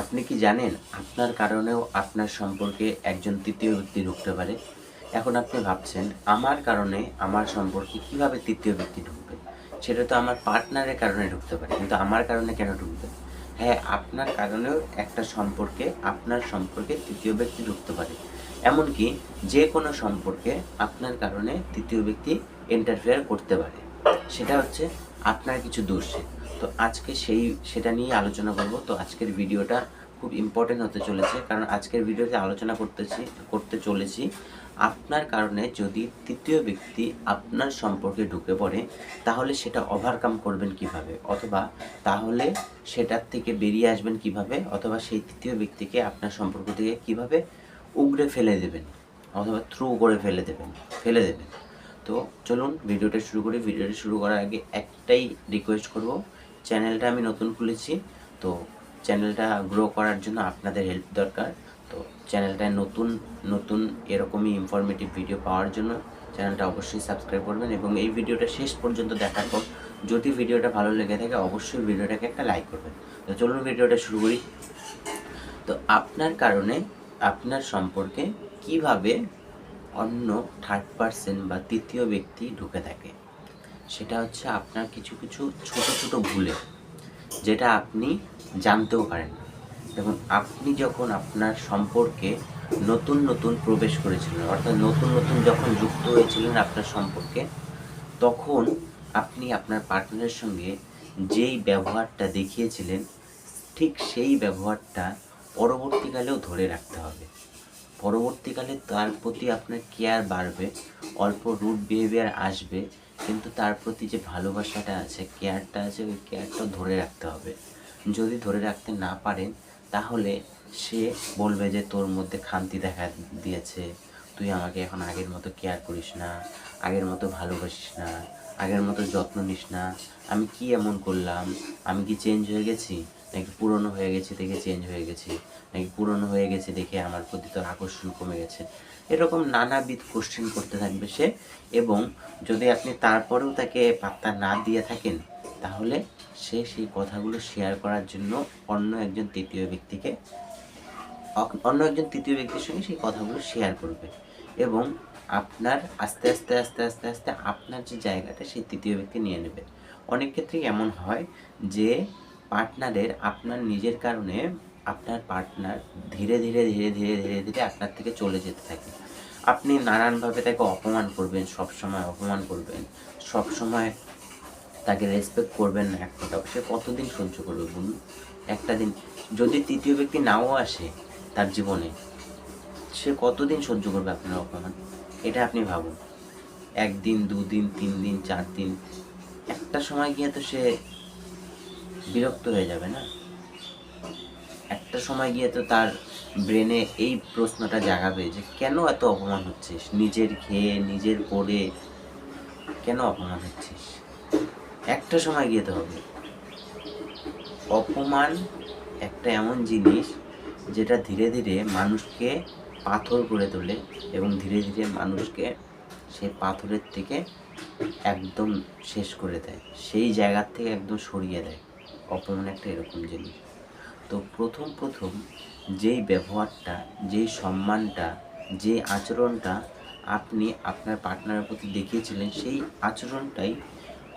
আপনি কি জানেন আপনার কারণেও আপনার সম্পর্কে একজন তৃতীয় ব্যক্তি ঢুকতে পারে? এখন আপনি ভাবছেন, আমার কারণে আমার সম্পর্কে কীভাবে তৃতীয় ব্যক্তি ঢুকবে? সেটা তো আমার পার্টনারের কারণে ঢুকতে পারে, কিন্তু আমার কারণে কেন ঢুকবে? হ্যাঁ আপনার কারণেও একটা সম্পর্কে, আপনার সম্পর্কে তৃতীয় ব্যক্তি ঢুকতে পারে। এমনকি যে কোনো সম্পর্কে আপনার কারণে তৃতীয় ব্যক্তি ইন্টারফেয়ার করতে পারে। সেটা হচ্ছে আপনার কিছু দোষে। তো আজকে সেই, সেটা নিয়ে আলোচনা করব। তো আজকের ভিডিওটা খুব ইম্পর্টেন্ট হতে চলেছে, কারণ আজকের ভিডিওতে আলোচনা করতেছি, করতে চলেছি। আপনার কারণে যদি তৃতীয় ব্যক্তি আপনার সম্পর্কে ঢুকে পড়ে, তাহলে সেটা ওভারকাম করবেন কীভাবে? অথবা তাহলে সেটার থেকে বেরিয়ে আসবেন কীভাবে? অথবা সেই তৃতীয় ব্যক্তিকে আপনার সম্পর্ক থেকে কীভাবে উগড়ে ফেলে দেবেন? অথবা থ্রু করে ফেলে দেবেন ফেলে দেবেন। তো চলুন, ভিডিওটা শুরু করি। ভিডিওটা শুরু করার আগে একটাই রিকোয়েস্ট করব চ্যানেলটা আমি নতুন খুলেছি, তো চ্যানেলটা গ্রো করার জন্য আপনাদের হেল্প দরকার। তো চ্যানেলটায় নতুন নতুন এরকমই ইনফরমেটিভ ভিডিও পাওয়ার জন্য চ্যানেলটা অবশ্যই সাবস্ক্রাইব করবেন এবং এই ভিডিওটা শেষ পর্যন্ত দেখার পর যদি ভিডিওটা ভালো লেগে থাকে, অবশ্যই ভিডিওটাকে একটা লাইক করবেন। তো চলুন ভিডিওটা শুরু করি। তো আপনার কারণে আপনার সম্পর্কে কীভাবে অন্য থার্ড পার্সন বা তৃতীয় ব্যক্তি ঢুকে থাকে? সেটা হচ্ছে আপনার কিছু কিছু ছোট ছোট ভুলে, যেটা আপনি জানতেও পারেন না। দেখুন, আপনি যখন আপনার সম্পর্কে নতুন নতুন প্রবেশ করেছিলেন, অর্থাৎ নতুন নতুন যখন যুক্ত হয়েছিলেন আপনার সম্পর্কে, তখন আপনি আপনার পার্টনারের সঙ্গে যেই ব্যবহারটা দেখিয়েছিলেন, ঠিক সেই ব্যবহারটা পরবর্তীকালেও ধরে রাখতে হবে। পরবর্তীকালে তার প্রতি আপনার কেয়ার বাড়বে, অল্প রুট বিহেভিয়ার আসবে কিন্তু তার প্রতি যে ভালোবাসাটা আছে কেয়ারটা আছে, ওই কেয়ারটা ধরে রাখতে হবে। যদি ধরে রাখতে না পারেন, তাহলে সে বলবে যে, তোর মধ্যে খান্তি দেখা দিয়েছে। তুই আমাকে এখন আগের মতো কেয়ার করিস না, আগের মতো ভালোবাসিস না। আগের মতো যত্ন নিস না। আমি কি এমন করলাম? আমি কি চেঞ্জ হয়ে গেছি? নাকি পুরনো হয়ে গেছে দেখে চেঞ্জ হয়ে গেছি? নাকি পুরনো হয়ে গেছে দেখে আমার প্রতি তোর আকর্ষণ কমে গেছে? এরকম নানাবিধ কোশ্চেন করতে থাকবে সে। এবং যদি আপনি তারপরেও তাকে পাত্তা না দিয়ে থাকেন, তাহলে সে সেই কথাগুলো শেয়ার করার জন্য অন্য একজন তৃতীয় ব্যক্তিকে অন্য একজন তৃতীয় ব্যক্তির সঙ্গে সেই কথাগুলো শেয়ার করবে। এবং আপনার আস্তে আস্তে আস্তে আস্তে আস্তে আপনার যে জায়গাটা, সেই তৃতীয় ব্যক্তি নিয়ে নেবে। অনেক ক্ষেত্রেই এমন হয় যে পার্টনারের আপনার নিজের কারণে আপনার পার্টনার ধীরে ধীরে ধীরে ধীরে ধীরে ধীরে আপনার থেকে চলে যেতে থাকে। আপনি নানানভাবে তাকে অপমান করবেন সব সময় অপমান করবেন সব সময় তাকে রেসপেক্ট করবেন না এক কথা সে কতদিন সহ্য করবে বলুন? একটা দিন। যদি তৃতীয় ব্যক্তি নাও আসে তার জীবনে, সে কতদিন সহ্য করবে আপনার অপমান? এটা আপনি ভাবুন। একদিন, দুদিন তিন দিন চার দিন একটা সময় গিয়ে তো সে বিরক্ত হয়ে যাবে না? একটা সময় গিয়ে তো তার ব্রেনে এই প্রশ্নটা জাগাবে যে, কেন এত অপমান হচ্ছিস? নিজের খেয়ে, নিজের পড়ে কেন অপমান হচ্ছিস? একটা সময় গিয়ে তো হবে। অপমান একটা এমন জিনিস যেটা ধীরে ধীরে মানুষকে পাথর করে তোলে এবং ধীরে ধীরে মানুষকে সেই পাথরের থেকে একদম শেষ করে দেয়। সেই জায়গার থেকে একদম সরিয়ে দেয়। অপমান একটা এরকম জিনিস। তো প্রথম প্রথম যেই ব্যবহারটা, যেই সম্মানটা যে আচরণটা আপনি আপনার পার্টনারের প্রতি দেখিয়েছিলেন, সেই আচরণটাই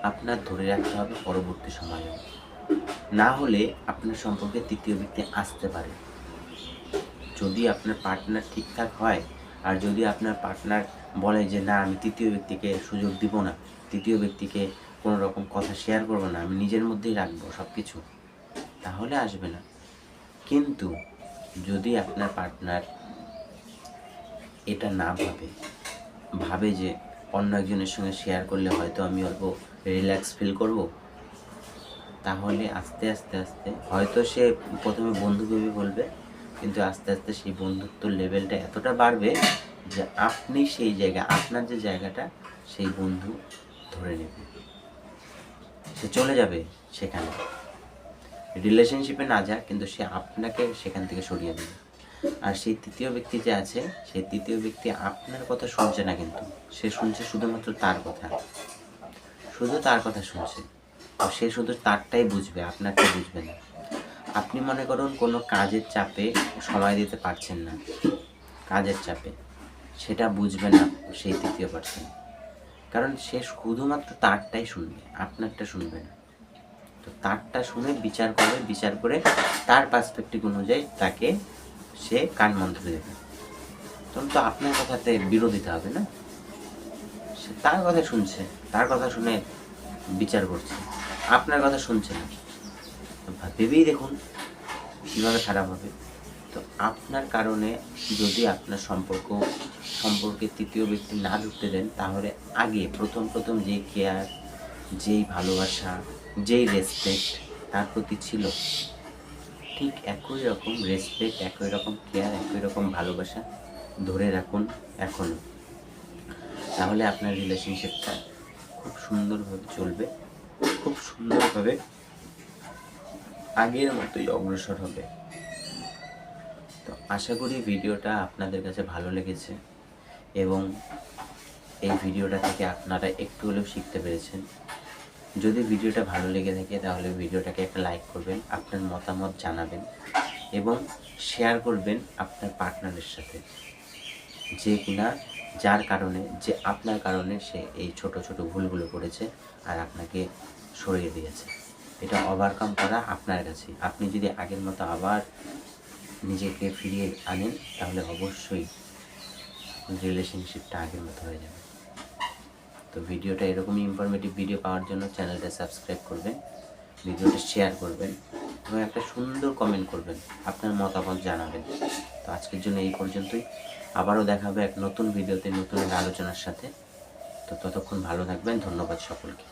আপনার ধরে রাখতে হবে পরবর্তী সময়ে। না হলে আপনার সম্পর্কে তৃতীয় ব্যক্তি আসতে পারে। যদি আপনার পার্টনার ঠিকঠাক হয়, আর যদি আপনার পার্টনার বলে যে, না, আমি তৃতীয় ব্যক্তিকে সুযোগ দিব না, তৃতীয় ব্যক্তিকে কোনো রকম কথা শেয়ার করব না, আমি নিজের মধ্যেই রাখব সব কিছু তাহলে আসবে না। কিন্তু যদি আপনার পার্টনার এটা না ভাবে ভাবে যে অন্য একজনের সঙ্গে শেয়ার করলে হয়তো আমি অল্প রিল্যাক্স ফিল করব, তাহলে আস্তে আস্তে আস্তে হয়তো সে প্রথমে বন্ধু ভেবে বলবে কিন্তু আস্তে আস্তে সেই বন্ধুত্ব লেভেলটা এতটা বাড়বে যে আপনি সেই জায়গা, আপনার যে জায়গাটা, সেই বন্ধু ধরে নেবে। সে চলে যাবে সেখানে। রিলেশনশিপে না যাক, কিন্তু সে আপনাকে সেখান থেকে সরিয়ে দেবে। আর সেই তৃতীয় ব্যক্তি যে আছে, সেই তৃতীয় ব্যক্তি আপনার কথা শুনছে না কিন্তু। সে শুনছে শুধুমাত্র তার কথা। শুধু তার কথা শুনছে। তো সে শুধু তারটাই বুঝবে, আপনারটা বুঝবে না। আপনি মনে করুন কোনো কাজের চাপে সময় দিতে পারছেন না। কাজের চাপে। সেটা বুঝবে না সেই তৃতীয় পার্সন কারণ সে শুধুমাত্র তারটাই শুনবে, আপনারটা শুনবে না। তো তারটা শুনে বিচার করে বিচার করে তার পার্সপেক্টিভ অনুযায়ী তাকে সে কান মন্ত্র দেবে। তখন তো আপনার কথাতে বিরোধিতা হবে না? সে তার কথা শুনছে, তার কথা শুনে বিচার করছে। আপনার কথা শুনছে না। ভেবেই দেখুন কীভাবে খারাপ হবে। তো আপনার কারণে যদি আপনার সম্পর্ক, সম্পর্কে তৃতীয় ব্যক্তি না ঢুকতে দেন, তাহলে আগে প্রথম প্রথম যেই কেয়ার যেই ভালোবাসা, যেই রেসপেক্ট তার প্রতি ছিল, ঠিক একই রকম রেসপেক্ট একই রকম কেয়ার একই রকম ভালোবাসা ধরে রাখুন এখনও তাহলে আপনার রিলেশনশিপটা খুব সুন্দরভাবে চলবে, খুব সুন্দরভাবে আগের মতোই অগ্রসর হবে। তো আশা করি ভিডিওটা আপনাদের কাছে ভালো লেগেছে এবং এই ভিডিওটা থেকে আপনারা একটু হলেও শিখতে পেরেছেন। যদি ভিডিওটা ভালো লেগে থাকে তাহলে ভিডিওটাকে একটা লাইক করবেন, আপনার মতামত জানাবেন এবং শেয়ার করবেন আপনার পার্টনারের সাথে। যে কিনা যার কারণে, যে আপনার কারণে সে এই ছোট ছোট ভুলগুলো করেছে আর আপনাকে সরিয়ে দিয়েছে। এটা ওভারকাম করা আপনার কাছে আপনি যদি আগের মতো আবার নিজেকে ফিরিয়ে আনেন, তাহলে অবশ্যই রিলেশনশিপটা আগের মতো হয়ে যাবে। তো ভিডিওটা এরকমই ইনফরমেটিভ ভিডিও পাওয়ার জন্য চ্যানেলটা সাবস্ক্রাইব করবেন, ভিডিওটা শেয়ার করবেন এবং একটা সুন্দর কমেন্ট করবেন, আপনার মতামত জানাবেন। তো আজকের জন্য এই পর্যন্তই। আবারও দেখা হবে এক নতুন ভিডিওতে নতুন আলোচনার সাথে। তো ততক্ষণ ভালো থাকবেন, ধন্যবাদ সকলকে।